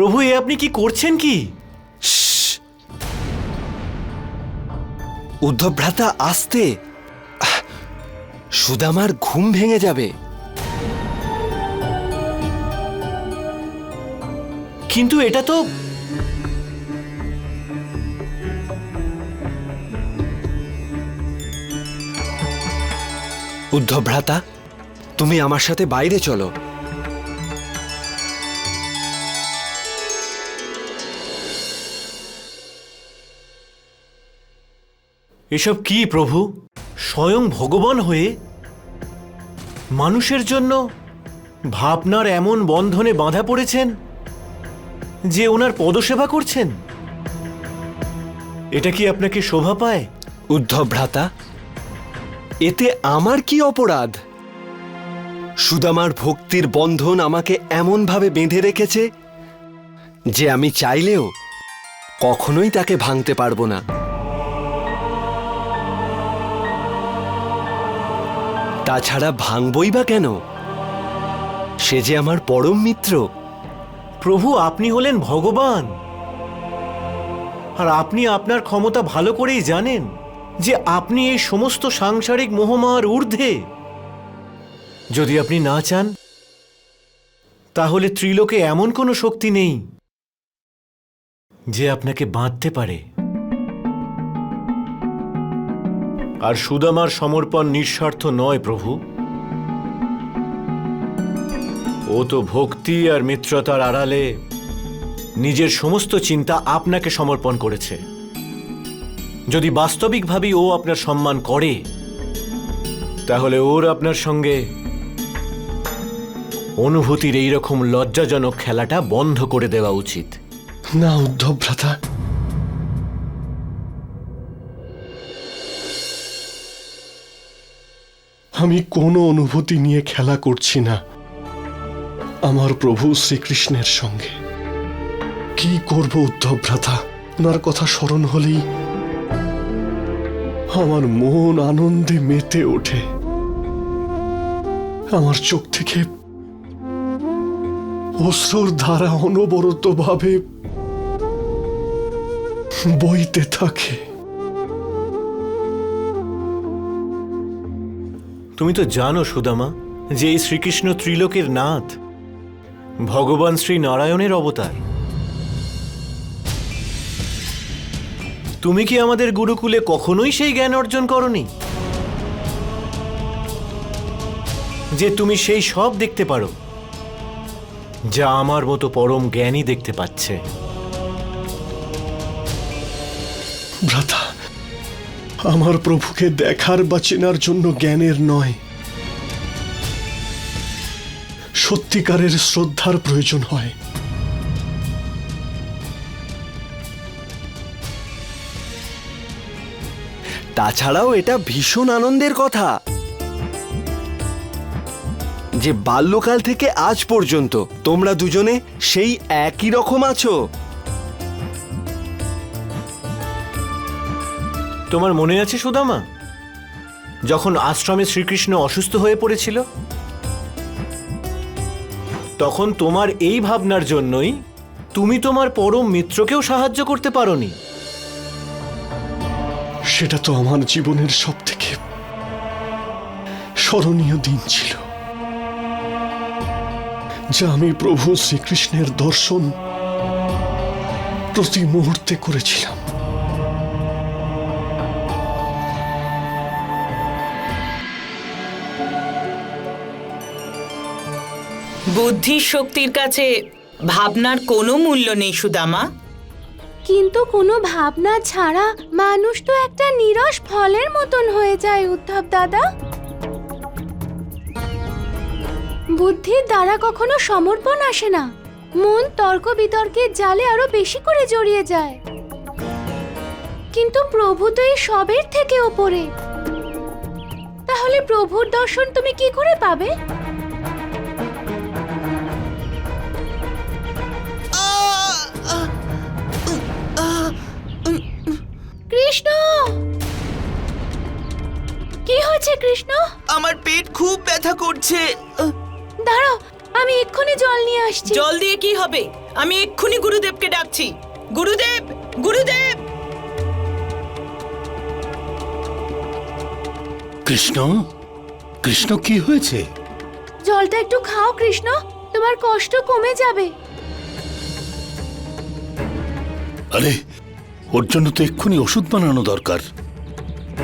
প্রভু, এ আপনি কি করছেন কি! উদ্ধব ভ্রাতা আসতে সুদামার ঘুম ভেঙে যাবে কিন্তু এটা তো উদ্ধব ভ্রাতা তুমি আমার সাথে বাইরে চলো এসব কি প্রভু? স্বয়ং ভগবান হয়ে মানুষের জন্য ভাবনার এমন বন্ধনে বাঁধা পড়েছেন যে ওনার পদসেবা করছেন? এটা কি আপনাকে শোভা পায়? উদ্ধব ভ্রাতা, এতে আমার কি অপরাধ? সুদামার ভক্তির বন্ধন আমাকে এমনভাবে বেঁধে রেখেছে যে আমি চাইলেও কখনোই তাকে ভাঙতে পারব না। তাছাড়া ভাঙবই বা কেন? সে যে আমার পরম মিত্র। প্রভু, আপনি হলেন ভগবান। আর আপনি আপনার ক্ষমতা ভালো করেই জানেন যে আপনি এই সমস্ত সাংসারিক মোহমার ঊর্ধ্বে। যদি আপনি না চান, তাহলে ত্রিলোকে এমন কোনো শক্তি নেই যে আপনাকে বাঁধতে পারে। আর সুদামার সমর্পণ নিঃস্বার্থ নয়, প্রভু। ও তো ভক্তি আর মিত্রতার আড়ালে নিজের সমস্ত চিন্তা আপনাকে সমর্পণ করেছে। যদি বাস্তবিকভাবেই ও আপনার সম্মান করে, তাহলে ওর আপনার সঙ্গে অনুভূতির এইরকম লজ্জাজনক খেলাটা বন্ধ করে দেওয়া উচিত। না, উদ্ধব ভ্রাতা আমি কোনো অনুভূতি নিয়ে খেলা করছি না। আমার প্রভু শ্রীকৃষ্ণের সঙ্গে। কি করব উদ্ধব ভ্রাতা ওনার কথা স্মরণ হলেই আমার মন আনন্দে মেতে ওঠে। আমার চোখ থেকে অশ্রুর ধারা অনবরত ভাবে বইতে থাকে। তুমি তো জানো, সুদামা, যে এই শ্রীকৃষ্ণ ত্রিলোকের নাথ ভগবান শ্রী নারায়ণের অবতার। তুমি কি আমাদের গুরুকুলে কখনোই সেই জ্ঞান অর্জন করনি? যে তুমি সেই সব দেখতে পারো, যা আমার মতো পরম জ্ঞানী দেখতে পাচ্ছে। ভ্রাতা আমার প্রভুকে দেখার বা চেনার জন্য জ্ঞানের নয়। সত্যিকারের শ্রদ্ধার প্রয়োজন হয়। তাছাড়াও এটা ভীষণ আনন্দের কথা যে বাল্যকাল থেকে আজ পর্যন্ত তোমরা দুজনে সেই একই রকম আছো। তোমার মনে আছে সুদামা? যখন আশ্রমে শ্রীকৃষ্ণ অসুস্থ হয়ে পড়েছিল, তখন তোমার এই ভাবনার জন্যই তুমি তোমার পরম মিত্রকেও সাহায্য করতে পারোনি। সেটা তো আমার জীবনের সব থেকে স্মরণীয় দিন ছিল, যা আমি প্রভু শ্রীকৃষ্ণের দর্শন প্রতি মুহূর্তে করেছিলাম। বুদ্ধির শক্তির কাছে ভাবনার কোনো মূল্য নেই সুদামা। কিন্তু কোনো ভাবনা ছাড়া মানুষ তো একটা নিরস ফলের মতন হয়ে যায়, উদ্ধব দাদা। বুদ্ধির দ্বারা কখনো সমর্পণ আসে না। মন তর্ক বিতর্কের জালে আরও বেশি করে জড়িয়ে যায়। কিন্তু প্রভু তো এই সবের থেকে ওপরে। তাহলে প্রভুর দর্শন তুমি কি করে পাবে? কৃষ্ণ! কি হয়েছে কৃষ্ণ? আমার পেট খুব ব্যথা করছে। দাঁড়াও আমি এক্ষুনি জল নিয়ে আসছি। জল দিয়ে কি হবে? আমি এক্ষুনি গুরুদেবকে ডাকছি। গুরুদেব গুরুদেব! কৃষ্ণ কৃষ্ণ কি হয়েছে? জলটা একটু খাও কৃষ্ণ। তোমার কষ্ট কমে যাবে। আরে ওর জন্য তো এক্ষুনি ওষুধ বানানো দরকার।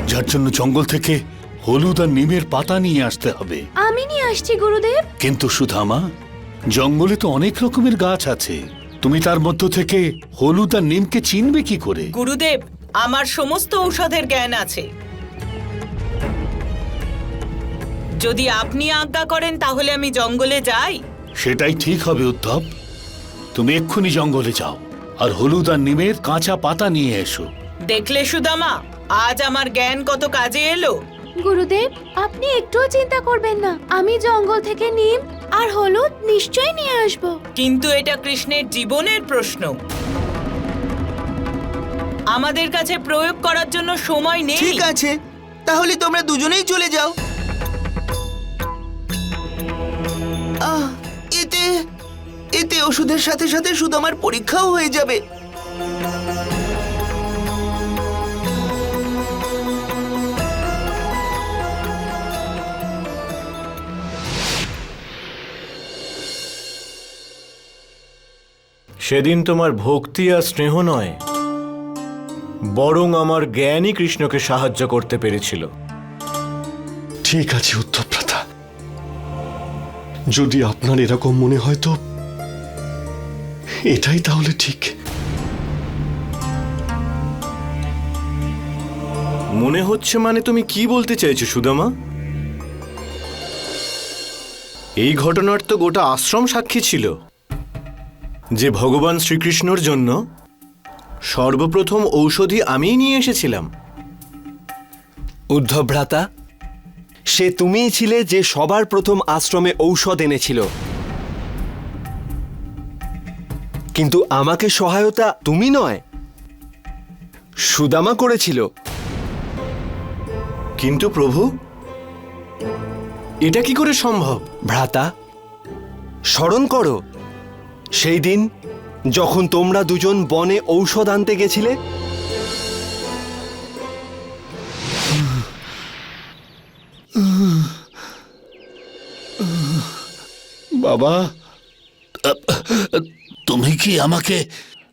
যার জন্য জঙ্গল থেকে হলুদ আর নিমের পাতা নিয়ে আসতে হবে। আমি নিয়ে আসছি গুরুদেব। কিন্তু সুধামা জঙ্গলে তো অনেক রকমের গাছ আছে। তুমি তার মধ্য থেকে হলুদ আর নিমকে চিনবে কি করে? গুরুদেব আমার সমস্ত ঔষধের জ্ঞান আছে। যদি আপনি আজ্ঞা করেন তাহলে আমি জঙ্গলে যাই। সেটাই ঠিক হবে উদ্ধব। তুমি এক্ষুনি জঙ্গলে যাও। আর হলুদ আর নিমের কাঁচা পাতা নিয়ে এসো। দেখলে সুদামা আজ আমার জ্ঞান কত কাজে এলো। গুরুদেব আপনি একটুও চিন্তা করবেন না। আমি জঙ্গল থেকে নিম আর হলুদ নিশ্চয়ই নিয়ে আসব। কিন্তু এটা কৃষ্ণের জীবনের প্রশ্ন। আমাদের কাছে প্রয়োগ করার জন্য সময় নেই। ঠিক আছে তাহলে তোমরা দুজনেই চলে যাও। আহ এতে এতে ওষুধের সাথে সাথে শুধু আমার পরীক্ষাও হয়ে যাবে। সেদিন তোমার ভক্তি আর স্নেহ নয় বরং আমার জ্ঞানই কৃষ্ণকে সাহায্য করতে পেরেছিল। ঠিক আছে উদ্ধবভ্রাতা যদি আপনার এরকম মনে হয় তো এটাই তাহলে ঠিক। মনে হচ্ছে মানে তুমি কি বলতে চাইছো সুদামা? এই ঘটনার তো গোটা আশ্রম সাক্ষী ছিল। যে ভগবান শ্রীকৃষ্ণর জন্য সর্বপ্রথম ঔষধি আমিই নিয়ে এসেছিলাম। উদ্ধব ভ্রাতা সে তুমিই ছিলে যে সবার প্রথম আশ্রমে ঔষধ এনেছিল। কিন্তু আমাকে সহায়তা তুমি নয়। সুদামা করেছিল। কিন্তু প্রভু, এটা কি করে সম্ভব? ভ্রাতা, স্মরণ করো, সেই দিন যখন তোমরা দুজন বনে ঔষধ আনতে গেছিলে। বাবা তুমি কি আমাকে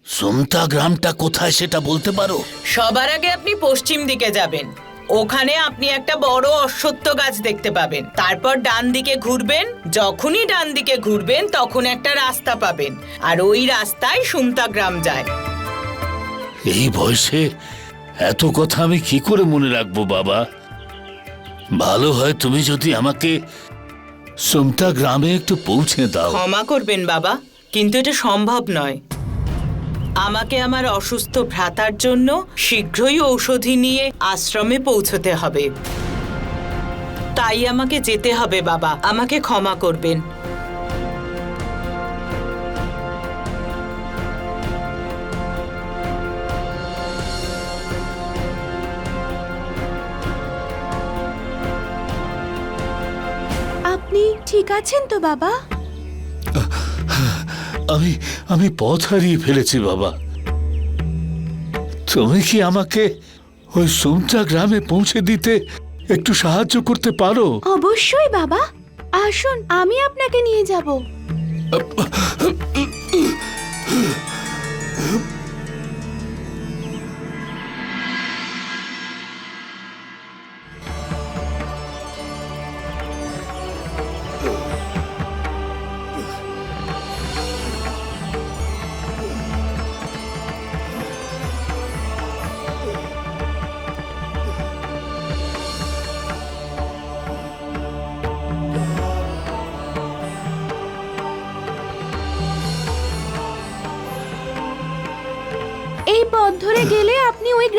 সুমতা গ্রামটা কোথায় সেটা বলতে পারো? সবার আগে আপনি পশ্চিম দিকে যাবেন। ওখানে আপনি একটা বড় অশ্বত্থ গাছ দেখতে পাবেন। তারপর ডান দিকে ঘুরবেন যখনই ডান দিকে ঘুরবেন তখন একটা রাস্তা পাবেন। আর ওই রাস্তায় সুমতা গ্রাম যায়। এই বয়সে এত কথা আমি কি করে মনে রাখব বাবা? ভালো হয় তুমি যদি আমাকে সুমতা গ্রামে একটু পৌঁছে দাও। ক্ষমা করবেন বাবা। কিন্তু এটা সম্ভব নয়। আমাকে আমার অসুস্থ ভ্রাতার জন্য শীঘ্রই ঔষধি নিয়ে আশ্রমে পৌঁছতে হবে। তাই আমাকে যেতে হবে বাবা, আমাকে ক্ষমা করবেন। আপনি ঠিক আছেন তো বাবা? আমি আমি পথ হারিয়ে ফেলেছি বাবা। তুমি কি আমাকে ওই সুমচা গ্রামে পৌঁছে দিতে একটু সাহায্য করতে পারো? অবশ্যই বাবা। আসুন আমি আপনাকে নিয়ে যাব।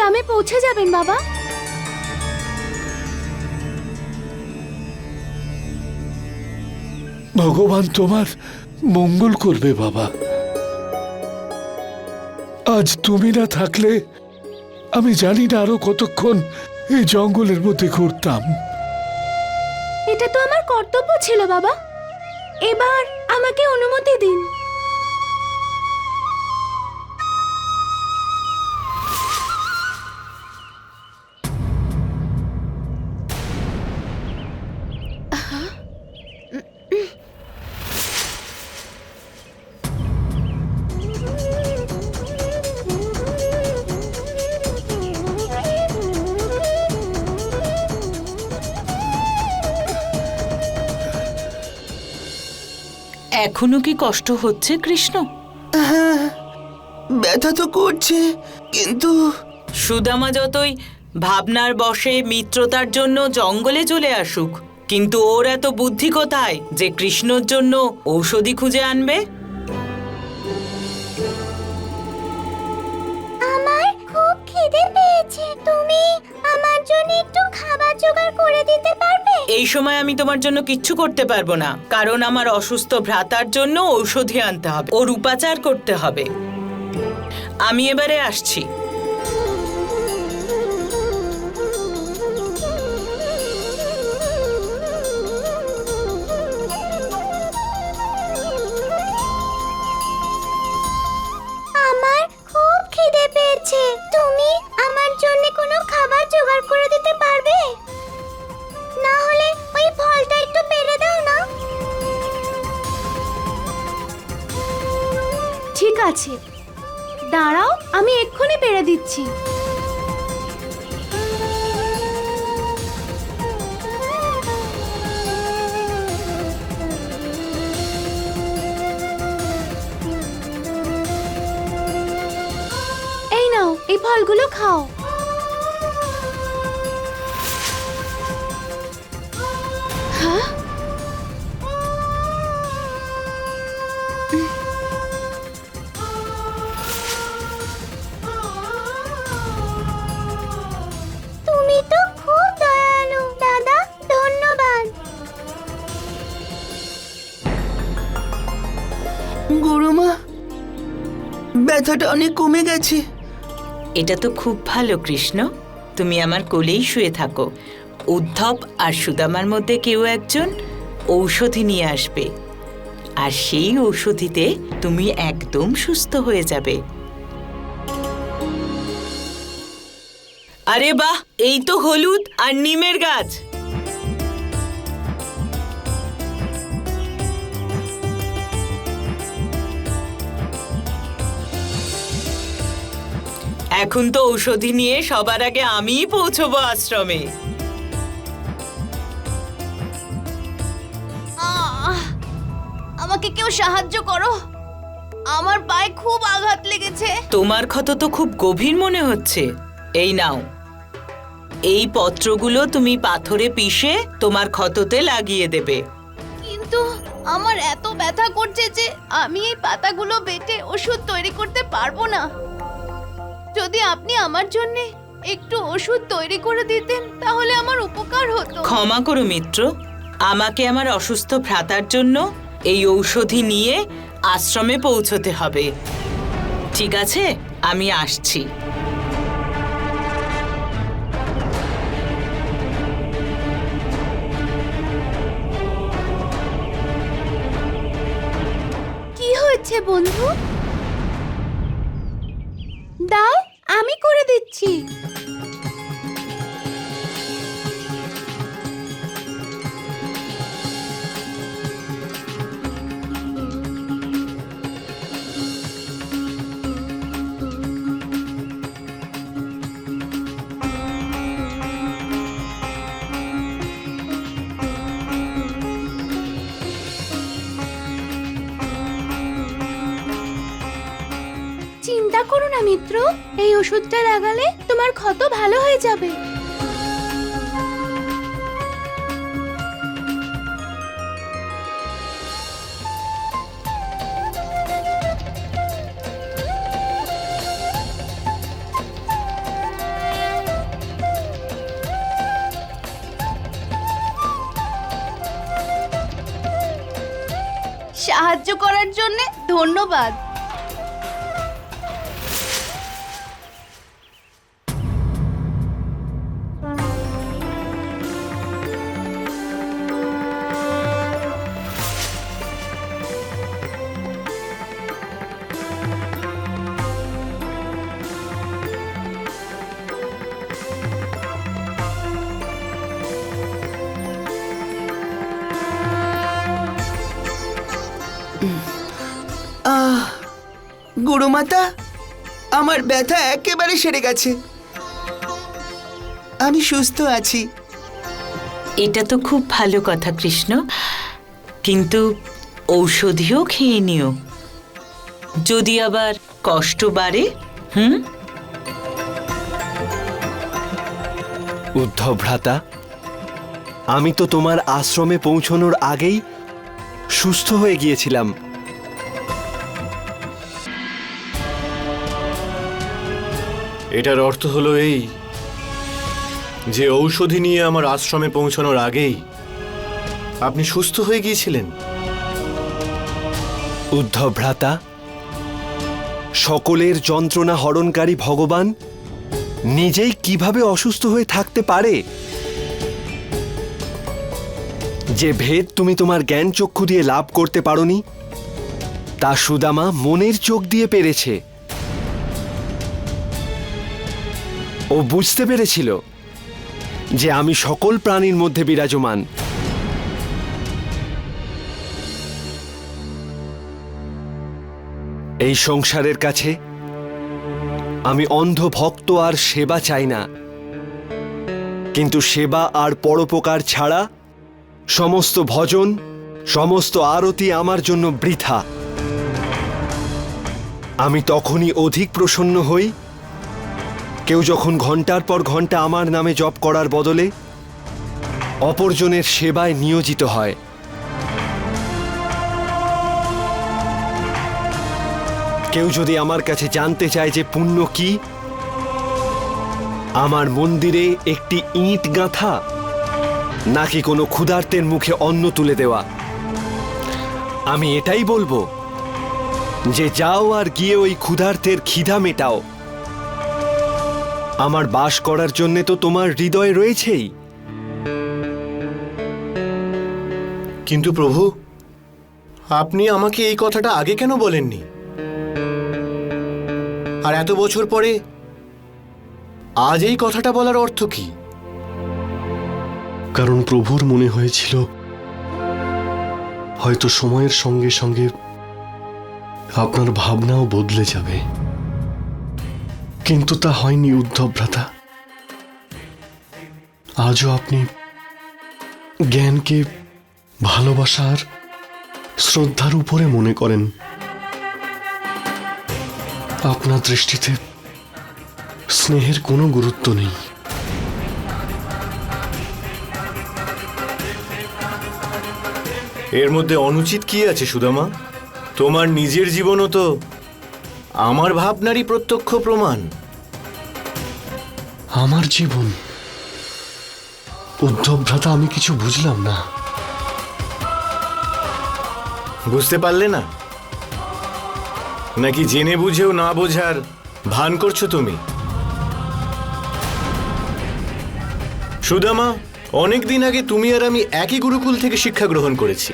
গ্রামে পৌঁছে যাবেন বাবা। ভগবান তোমার মঙ্গল করবে বাবা। আজ তুমি না থাকলে আমি জানি না আরও কতক্ষণ এই জঙ্গলের মধ্যে ঘুরতাম। এটা তো আমার কর্তব্য ছিল বাবা। এবার আমাকে অনুমতি দিন। এখনও কি কষ্ট হচ্ছে কৃষ্ণ? ব্যথা তো করছে কিন্তু সুদামা যতই ভাবনার বসে মিত্রতার জন্য জঙ্গলে চলে আসুক কিন্তু ওর এত বুদ্ধি কোথায় যে কৃষ্ণর জন্য ঔষধি খুঁজে আনবে? জোগাড় করে দিতে পারবে? এই সময় আমি তোমার জন্য কিচ্ছু করতে পারব না। কারণ আমার অসুস্থ ভ্রাতার জন্য ঔষধি আনতে হবে। ওর উপাচার করতে হবে। আমি এবারে আসছি। আমার খুব খিদে পেয়েছে। তুমি আমার জন্য কোনো খাবার জোগাড় করে ঠিক আছে। দাঁড়াও আমি এক্ষুনি পেরে দিচ্ছি। এই নাও এই ফলগুলো খাও। ব্যথাটা অনেক কমে গেছে। এটা তো খুব ভালো, কৃষ্ণ। তুমি আমার কোলেই শুয়ে থাকো। উদ্ধব আর সুদামার মধ্যে কেউ একজন ঔষধি নিয়ে আসবে। আর সেই ঔষধিতে তুমি একদম সুস্থ হয়ে যাবে। আরে বাহ, এই তো হলুদ আর নিমের গাছ। এখন তো ঔষধি নিয়ে সবার আগে আমিই পৌঁছবো আশ্রমে! আমাকে কেউ সাহায্য করো। আমার পায়ে খুব আঘাত লেগেছে। তোমার ক্ষত তো খুব গভীর মনে হচ্ছে। এই নাও। এই পত্রগুলো তুমি পাথরে পিষে তোমার ক্ষততে লাগিয়ে দেবে। কিন্তু আমার এত ব্যথা করছে যে আমি এই পাতাগুলো বেটে ওষুধ তৈরি করতে পারব না। যদি আপনি আমার জন্য একটু ওষুধ তৈরি করে দিতেন তাহলে আমার উপকার হতো। ক্ষমা করো মিত্র। আমাকে আমার অসুস্থ ভ্রাতার জন্য এই ঔষধি নিয়ে আশ্রমে পৌঁছতে হবে। ঠিক আছে? আমি আসছি। কি হয়েছে বন্ধু? চিন্তা করো না, মিত্র। এই ওষুধটা লাগালে তোমার ক্ষত ভালো হয়ে যাবে। সাহায্য করার জন্য ধন্যবাদ। গুরুমাতা আমার ব্যথা একেবারে সেরে গেছে। আমি সুস্থ আছি। এটা তো খুব ভালো কথা কৃষ্ণ। কিন্তু ঔষধিও খেয়ে নিও। যদি আবার কষ্ট বাড়ে হুম? উদ্ধব ভ্রাতা আমি তো তোমার আশ্রমে পৌঁছনোর আগেই সুস্থ হয়ে গিয়েছিলাম। এটার অর্থ হলো এই, যে ঔষধি নিয়ে আমার আশ্রমে পৌঁছানোর আগেই আপনি সুস্থ হয়ে গিয়েছিলেন। উদ্ধব ভ্রাতা সকলের যন্ত্রণা হরণকারী ভগবান নিজেই কীভাবে অসুস্থ হয়ে থাকতে পারে? যে ভেদ তুমি তোমার জ্ঞান চক্ষু দিয়ে লাভ করতে পারোনি, তা সুদামা মনের চোখ দিয়ে পেরেছে। ও বুঝতে পেরেছিল যে আমি সকল প্রাণীর মধ্যে বিরাজমান। এই সংসারের কাছে আমি অন্ধ ভক্ত আর সেবা চাই না। কিন্তু সেবা আর পরোপকার ছাড়া সমস্ত ভজন, সমস্ত আরতি আমার জন্য বৃথা। আমি তখনই অধিক প্রসন্ন হই কেউ যখন ঘণ্টার পর ঘণ্টা আমার নামে জপ করার বদলে অপরজনের সেবায় নিয়োজিত হয়। কেউ যদি আমার কাছে জানতে চায় যে পুণ্য কি, আমার মন্দিরে একটি ইঁট গাঁথা, নাকি কোনো ক্ষুধার্তের মুখে অন্ন তুলে দেওয়া। আমি এটাই বলব যে যাও আর গিয়ে ওই ক্ষুধার্তের খিদা মেটাও। আমার বাস করার জন্যে তো তোমার হৃদয় রয়েছেই। কিন্তু প্রভু আপনি আমাকে এই কথাটা আগে কেন বলেননি? আর এত বছর পরে আজ এই কথাটা বলার অর্থ কি? কারণ প্রভুর মনে হয়েছিল হয়তো সময়ের সঙ্গে সঙ্গে আপনার ভাবনাও বদলে যাবে। কিন্তু তা হয়নি, উদ্ধব ভ্রাতা। আজও আপনি জ্ঞানকে, ভালোবাসার শ্রদ্ধার উপরে মনে করেন। আপনার দৃষ্টিতে স্নেহের কোনো গুরুত্ব নেই। এর মধ্যে অনুচিত কি আছে, সুদামা? তোমার নিজের জীবনও তো আমার ভাবনারই প্রত্যক্ষ প্রমাণ। আমার জীবন। উদ্ধব ভ্রাতা আমি কিছু বুঝলাম না। বুঝতে পারলে না? নাকি জেনে বুঝেও না বোঝার ভান করছ তুমি? সুদামা অনেক দিন আগে তুমি আর আমি একই গুরুকুল থেকে শিক্ষা গ্রহণ করেছি।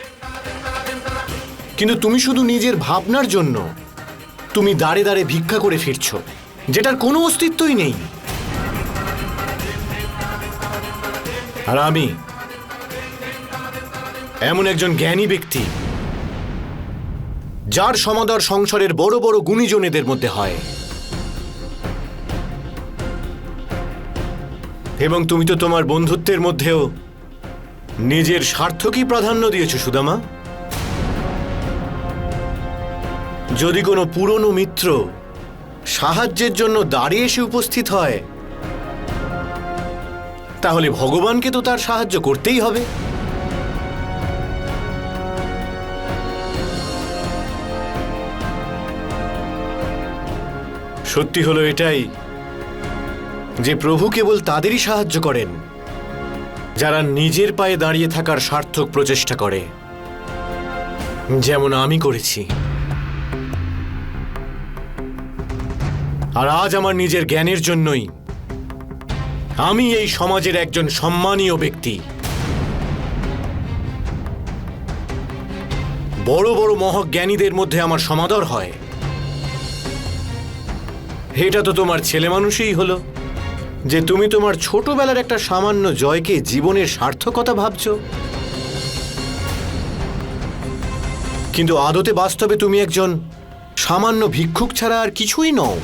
কিন্তু তুমি শুধু নিজের ভাবনার জন্য তুমি দাঁড়ে দাঁড়ে ভিক্ষা করে ফিরছো, যেটার কোনো অস্তিত্বই নেই। আর আমি, এমন একজন জ্ঞানী ব্যক্তি, যার সমাদর সংসারের বড় বড় গুণীজনেদের মধ্যে হয়। এবং তুমি তো তোমার বন্ধুত্বের মধ্যেও নিজের স্বার্থকেই প্রাধান্য দিয়েছ, সুদামা। যদি কোনো পুরনো মিত্র সাহায্যের জন্য দাঁড়িয়ে এসে উপস্থিত হয়, তাহলে ভগবানকে তো তার সাহায্য করতেই হবে। সত্যি হলো এটাই যে প্রভু কেবল তাদেরই সাহায্য করেন, যারা নিজের পায়ে দাঁড়িয়ে থাকার সার্থক প্রচেষ্টা করে। যেমন আমি করেছি। আর আজ আমার নিজের জ্ঞানের জন্যই আমি এই সমাজের একজন সম্মানীয় ব্যক্তি। বড় বড় মহৎ জ্ঞানীদের মধ্যে আমার সমাদর হয়। এটা তো তোমার ছেলে মানুষই হলো, যে তুমি তোমার ছোটবেলার একটা সামান্য জয়কে জীবনের সার্থকতা ভাবছ। কিন্তু আদতে বাস্তবে তুমি একজন সামান্য ভিক্ষুক ছাড়া আর কিছুই নও।